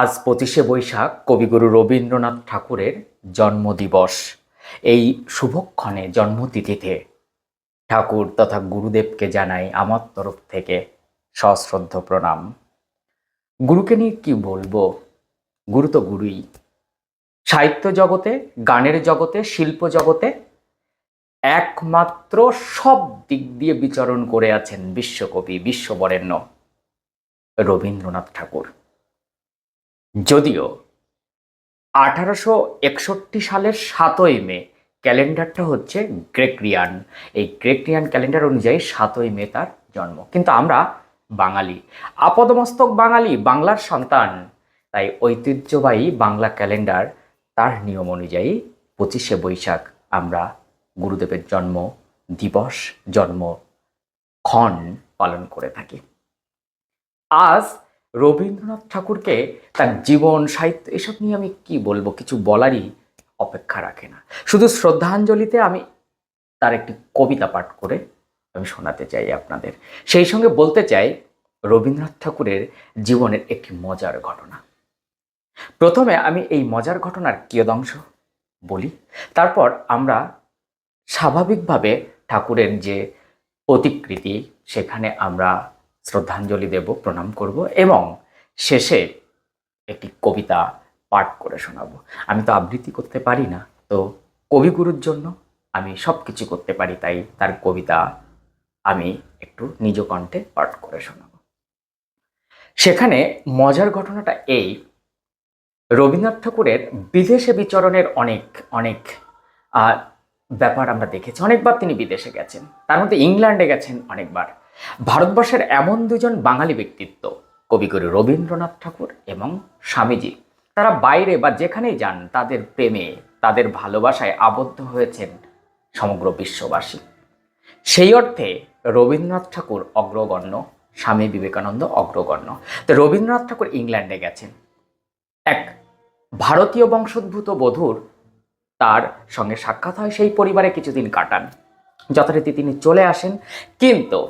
আজ পঁচিশে বৈশাখ কবিগুরু রবীন্দ্রনাথ ঠাকুরের জন্মদিবস। এই শুভক্ষণে জন্মতিথিতে ঠাকুর তথা গুরুদেবকে জানাই আমার তরফ থেকে সশ্রদ্ধ প্রণাম। গুরুকে নিয়ে কি বলব? গুরু তো গুরুই। সাহিত্য জগতে, গানের জগতে, শিল্প জগতে একমাত্র সব দিক দিয়ে বিচরণ করে আছেন বিশ্বকবি বিশ্ববরেণ্য রবীন্দ্রনাথ ঠাকুর। যদিও আঠারোশো একষট্টি সালের সাতই মে ক্যালেন্ডারটা হচ্ছে গ্রেকরিয়ান এই গ্রেকরিয়ান ক্যালেন্ডার অনুযায়ী সাতই মে তার জন্ম। কিন্তু আমরা বাঙালি, আপদমস্তক বাঙালি, বাংলার সন্তান, তাই ঐতিহ্যবাহী বাংলা ক্যালেন্ডার তার নিয়ম অনুযায়ী পঁচিশে বৈশাখ আমরা গুরুদেবের জন্ম দিবস, জন্ম ক্ষণ পালন করে থাকি। আজ রবীন্দ্রনাথ ঠাকুরকে তার জীবন, সাহিত্য, এসব নিয়ে আমি কি বলব? কিছু বলারই অপেক্ষা রাখে না। শুধু শ্রদ্ধাঞ্জলিতে আমি তার একটি কবিতা পাঠ করে আমি শোনাতে চাই আপনাদের। সেই সঙ্গে বলতে চাই, রবীন্দ্রনাথ ঠাকুরের জীবনের একটি মজার ঘটনা। প্রথমে আমি এই মজার ঘটনার কিয়দংশ বলি। তারপর আমরা স্বাভাবিকভাবে ঠাকুরের যে প্রতিকৃতি সেখানে আমরা শ্রদ্ধাঞ্জলি দেব, প্রণাম করব এবং শেষে একটি কবিতা পাঠ করে শোনাবো। আমি তো আবৃত্তি করতে পারি না, তো কবিগুরুর জন্য আমি সব কিছু করতে পারি, তাই তার কবিতা আমি একটু নিজ কণ্ঠে পাঠ করে শোনাবো। সেখানে মজার ঘটনাটা এই, রবীন্দ্রনাথ ঠাকুরের বিদেশে বিচরণের অনেক অনেক ব্যাপার আমরা দেখেছি। অনেকবার তিনি বিদেশে গেছেন, তার মধ্যে ইংল্যান্ডে গেছেন অনেকবার। ভারতবর্ষের এমন দুজন বাঙালি ব্যক্তিত্ব, কবিগুরু রবীন্দ্রনাথ ঠাকুর এবং স্বামীজি, তারা বাইরে বা যেখানেই যান, তাদের প্রেমে, তাদের ভালোবাসায় আবদ্ধ হয়েছেন সমগ্র বিশ্ববাসী। সেই অর্থে রবীন্দ্রনাথ ঠাকুর অগ্রগণ্য, স্বামী বিবেকানন্দ অগ্রগণ্য। তো রবীন্দ্রনাথ ঠাকুর ইংল্যান্ডে গেছেন। এক ভারতীয় বংশোদ্ভূত বধূর তার সঙ্গে সাক্ষাৎ হয়, সেই পরিবারে কিছুদিন কাটান। যথারীতি তিনি চলে আসেন, কিন্তু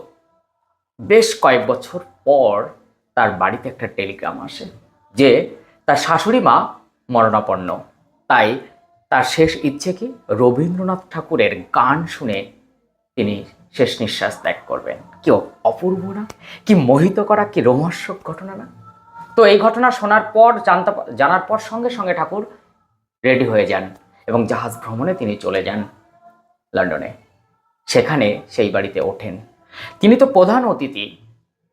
বেশ কয়েক বছর পর তার বাড়িতে একটা টেলিগ্রাম আসে যে তার শাশুড়ি মা মরণাপন্ন। তাই তার শেষ ইচ্ছে কি রবীন্দ্রনাথ ঠাকুরের গান শুনে তিনি শেষ নিঃশ্বাস ত্যাগ করবেন। কি অপূর্ব না? কি মোহিত করা, কি রোমহর্ষক ঘটনা না? তো এই ঘটনা শোনার পর, জানতে, জানার পর সঙ্গে সঙ্গে ঠাকুর রেডি হয়ে যান এবং জাহাজ ভ্রমণে তিনি চলে যান লন্ডনে। সেখানে সেই বাড়িতে ওঠেন। তিনি তো প্রধান অতিথি।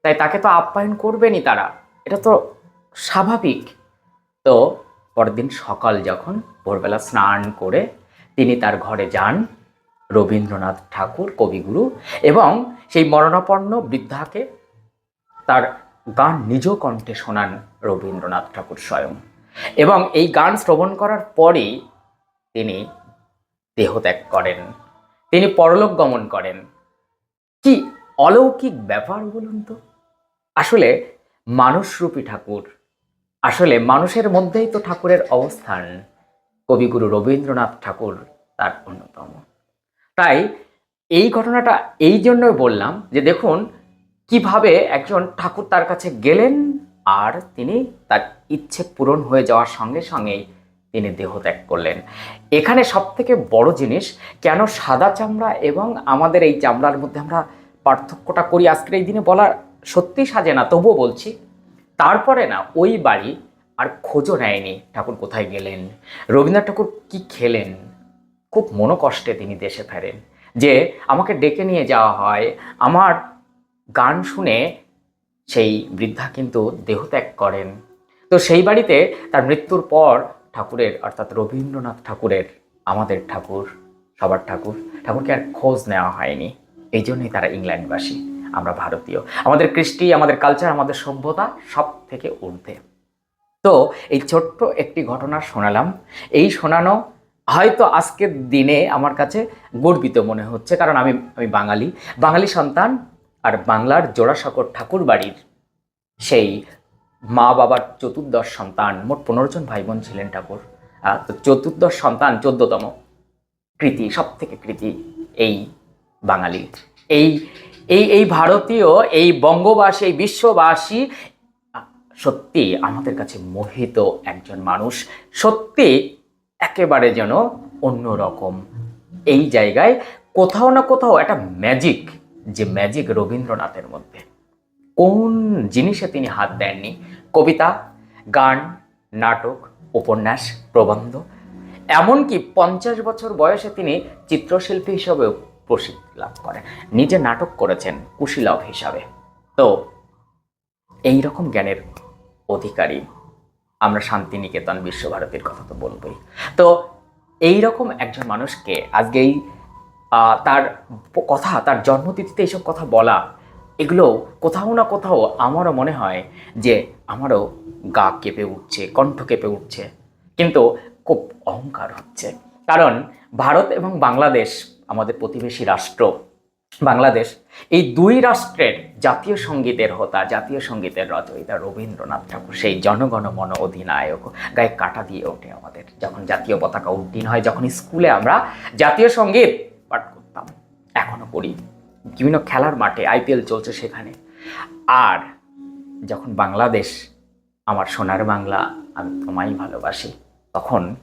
তাই তাকে তো আপ্যায়ন করবেনই তারা। এটা তো স্বাভাবিক। তো পরের দিন সকাল যখন ভোরবেলা স্নান করে তিনি তার ঘরে যান রবীন্দ্রনাথ ঠাকুর, কবিগুরু এবং সেই মরণাপন্ন বৃদ্ধাকে তার গান নিজ কণ্ঠে শোনান রবীন্দ্রনাথ ঠাকুর স্বয়ং। এবং এই গান শ্রবণ করার পরেই তিনি দেহত্যাগ করেন। তিনি পরলোক গমন করেন। অলৌকিক ব্যাপার বলুন তো? আসলে মানুষরূপী ঠাকুর, আসলে মানুষের মধ্যেই তো ঠাকুরের অবস্থান। কবিগুরু রবীন্দ্রনাথ ঠাকুর তার অন্যতম। তাই এই ঘটনাটা এই জন্যই বললাম যে দেখুন, কীভাবে একজন ঠাকুর তার কাছে গেলেন আর তিনি তার ইচ্ছে পূরণ হয়ে যাওয়ার সঙ্গে সঙ্গেই তিনি দেহত্যাগ করলেন। এখানে সব থেকে বড় জিনিস, কেন সাদা চামড়া এবং আমাদের এই চামড়ার মধ্যে আমরা পার্থক্যটা করি আজকের এই দিনে বলা সত্যি সাজে না, তবুও বলছি, তারপরে না ওই বাড়ি আর খোঁজও নেয়নি ঠাকুর কোথায় গেলেন, রবীন্দ্রনাথ ঠাকুর কি খেলেন, খুব মনোকষ্টে তিনি দেশে ফেরেন, যে আমাকে ডেকে নিয়ে যাওয়া হয়, আমার গান শুনে সেই বৃদ্ধা কিন্তু দেহত্যাগ করেন। তো সেই বাড়িতে তার মৃত্যুর পর ঠাকুরের, অর্থাৎ রবীন্দ্রনাথ ঠাকুরের, আমাদের ঠাকুর, সবার ঠাকুর, ঠাকুরকে আর খোঁজ নেওয়া হয়নি। এই জন্যই তারা ইংল্যান্ডবাসী। আমরা ভারতীয়। আমাদের কৃষ্টি, আমাদের কালচার আমাদের সভ্যতা সব থেকে ঊর্ধ্বে। তো এই ছোট্ট একটি ঘটনা শোনালাম। এই শোনানো হয়তো আজকের দিনে আমার কাছে গর্বিত মনে হচ্ছে, কারণ আমি আমি বাঙালি। বাঙালি সন্তান আর বাংলার জোড়াসাঁকর ঠাকুর বাড়ির সেই মা বাবার চতুর্দশ সন্তান, মোট পনেরো জন ভাই বোন ছিলেন ঠাকুর। তো চতুর্দশ সন্তান, চোদ্দতম কৃতি সব থেকে কৃতি এই বাঙালি। এই এই এই ভারতীয়, এই বঙ্গবাসী, এই বিশ্ববাসী, সত্যি আমাদের কাছে মোহিত একজন মানুষ। সত্যি একেবারে যেন অন্যরকম। এই জায়গায় কোথাও না কোথাও একটা ম্যাজিক যে ম্যাজিক রবীন্দ্রনাথের মধ্যে। কোন জিনিসে তিনি হাত দেননি? কবিতা, গান, নাটক, উপন্যাস, প্রবন্ধ। এমনকি পঞ্চাশ বছর বয়সে তিনি চিত্রশিল্পী হিসেবেও প্রসিদ্ধি লাভ করে। নিজে নাটক করেছেন কুশীলভ হিসাবে। তো এই রকম জ্ঞানের অধিকারী আমরা শান্তিনিকেতন বিশ্বভারতীর কথা তো বলবই। তো এই রকম একজন মানুষকে আজকেই তার কথা, তার জন্মতিথিতে এইসব কথা বলা, এগুলো কোথাও না কোথাও আমারও মনে হয় যে আমারও গা কেঁপে উঠছে, কণ্ঠ কেঁপে উঠছে। কিন্তু খুব অহংকার হচ্ছে। কারণ ভারত এবং বাংলাদেশ আমাদের প্রতিবেশী রাষ্ট্র, বাংলাদেশ, এই দুই রাষ্ট্রের জাতীয় সঙ্গীতের হোতা, জাতীয় সঙ্গীতের রচয়িতা রবীন্দ্রনাথ ঠাকুর, সেই জনগণ মন অধিনায়ক, গায়ে কাটা দিয়ে ওঠে আমাদের। যখন জাতীয় পতাকা উড্ডীন হয়, যখন স্কুলে আমরা জাতীয় সংগীত পাঠ করতাম, এখনও করি বিভিন্ন খেলার মাঠে আইপিএল চলছে সেখানে। আর যখন বাংলাদেশ, আমার সোনার বাংলা, আমি তোমায় ভালোবাসি, তখন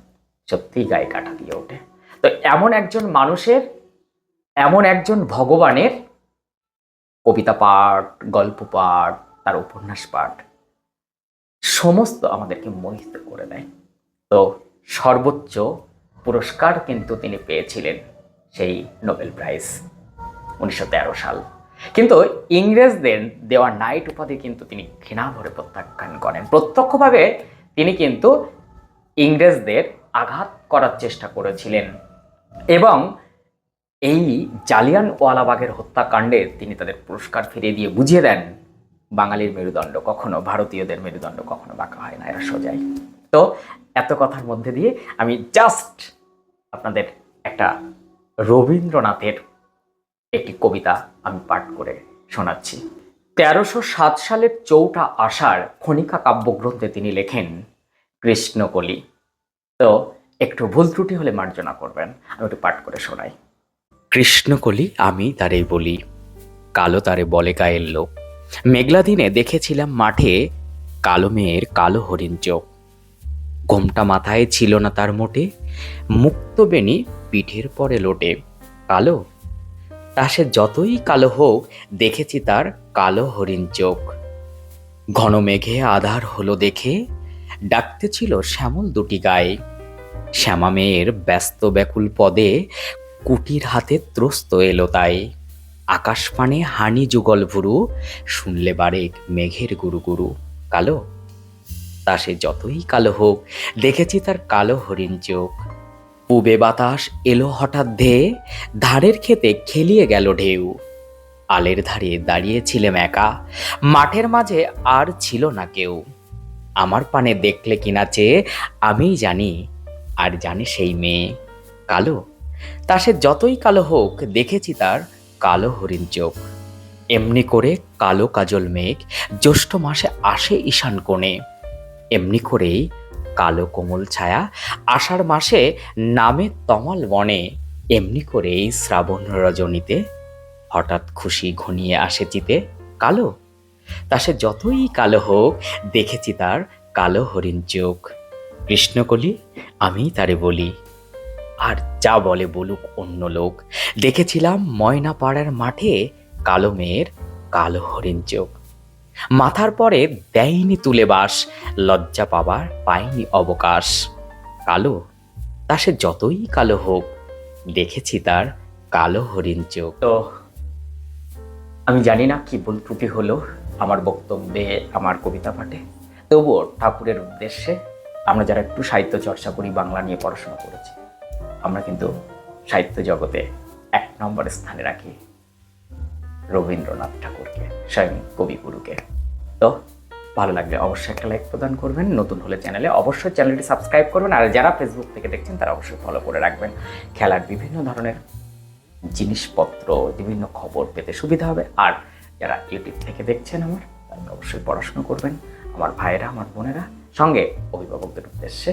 সত্যিই গায়ে কাটা দিয়ে ওঠে। তো এমন একজন মানুষের এমন একজন ভগবানের কবিতা পাঠ, গল্প পাঠ, তার উপন্যাস পাঠ, সমস্ত আমাদেরকে মোহিত করে দেয়। তো সর্বোচ্চ পুরস্কার কিন্তু তিনি পেয়েছিলেন সেই নোবেল প্রাইজ উনিশশো তেরো সাল। কিন্তু ইংরেজদের দেওয়া নাইট উপাধি কিন্তু তিনি ঘৃণা ভরে প্রত্যাখ্যান করেন। প্রত্যক্ষভাবে তিনি কিন্তু ইংরেজদের আঘাত করার চেষ্টা করেছিলেন এবং এই জালিয়ান ওয়ালাবাগের হত্যাকাণ্ডে তিনি তাদের পুরস্কার ফিরিয়ে দিয়ে বুঝিয়ে দেন, বাঙালির মেরুদণ্ড কখনো, ভারতীয়দের মেরুদণ্ড কখনো বাঁকা হয় না, এরা সোজাই। তো এত কথার মধ্যে দিয়ে আমি জাস্ট আপনাদের একটা রবীন্দ্রনাথের একটি কবিতা আমি পাঠ করে শোনাচ্ছি। তেরোশো সাত সালের চৌঠা আষাঢ় খনিকা কাব্যগ্রন্থে তিনি লেখেন, কৃষ্ণকলি। তো একটু ভুল ত্রুটি হলে মার্জনা করবেন, আমি একটু পাঠ করে শোনাই। কৃষ্ণকলি আমি তারে বলি। কালো তারে বলে গায়ের লোক। মেঘলা দিনে দেখেছিলাম মাঠে কালো মেয়ের কালো হরিণ চোখ। ঘোমটা মাথায় ছিল না তার মোটে। মুক্ত বেনি পিঠের পরে লোটে। কালো? তা সে যতই কালো হোক, দেখেছি তার কালো হরিণ চোখ। ঘন মেঘে আধার হলো দেখে, ডাকতে ছিল শ্যামল দুটি গায়ে। শ্যামা মেয়ের ব্যস্ত ব্যাকুল পদে কুটির হাতে ত্রস্ত এলো তাই। আকাশ পানে হানি যুগল ভুরু, শুনলে বারেক মেঘের গুরু গুরু, কালো? তা সে যতই কালো হোক, দেখেছি তার কালো হরিণ চোখ। পূবে বাতাস এলো হঠাৎ ধেয়ে ধারের খেতে খেলিয়ে গেল ঢেউ। আলের ধারে দাঁড়িয়েছিলাম একা, মাঠের মাঝে আর ছিল না কেউ। আমার পানে দেখলে কিনা চেয়ে, আমিই জানি, আর জানে সেই মেয়ে, কালো? তা সে যতই কালো হোক, দেখেছি তার কালো হরিণ চোখ। এমনি করে কালো কাজল মেঘ জ্যৈষ্ঠ মাসে আসে ঈশান কোণে। এমনি করেই কালো কোমল ছায়া আষাঢ় মাসে নামে তমাল বনে। এমনি করেই শ্রাবণ রজনীতে হঠাৎ খুশি ঘনিয়ে আসে চিতে কালো। তা সে যতই কালো হোক, দেখেছি তার কালো হরিণ চোখ। কৃষ্ণকলি আমি তারে বলি। আর যা বলে বলুক অন্য লোক। দেখেছিলাম ময়না পাড়ার মাঠে কালো মেয়ের কালো হরিণ চোখ। মাথার পরে দেয়নি তুলে বাস, লজ্জা পাবার পায়নি অবকাশ। কালো, তা সে যতই কালো হোক, দেখেছি তার কালো হরিণ চোখ। তো, আমি জানি না কি ভুল ত্রুটি হলো আমার বক্তব্যে, আমার কবিতা পাঠে। তবুও ঠাকুরের উদ্দেশ্যে আমরা যারা একটু সাহিত্য চর্চা করি, বাংলা নিয়ে পড়াশোনা করেছি। আমরা কিন্তু সাহিত্য জগতে এক নম্বর স্থানে রাখি রবীন্দ্রনাথ ঠাকুরকে, স্বয়ং কবিগুরুকে। তো ভালো লাগলে অবশ্যই একটা লাইক প্রদান করবেন। নতুন হলে চ্যানেলে অবশ্যই চ্যানেলটি সাবস্ক্রাইব করবেন। আর যারা ফেসবুক থেকে দেখছেন, তারা অবশ্যই ফলো করে রাখবেন। খেলার বিভিন্ন ধরনের জিনিসপত্র, বিভিন্ন খবর পেতে সুবিধা হবে। আর যারা ইউটিউব থেকে দেখছেন আমার তারা অবশ্যই পড়াশোনা করবেন। আমার ভাইয়েরা, আমার বোনেরা, সঙ্গে অভিভাবকদের উদ্দেশ্যে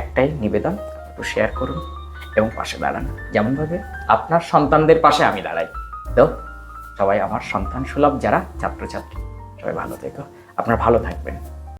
একটাই নিবেদন, একটু শেয়ার করুন। এবং পাশে দাঁড়ান। যেমনভাবে আপনার সন্তানদের পাশে আমি দাঁড়াই। তো সবাই আমার সন্তান সুলভ যারা ছাত্রছাত্রী। সবাই ভালো থেকো। আপনারা ভালো থাকবেন।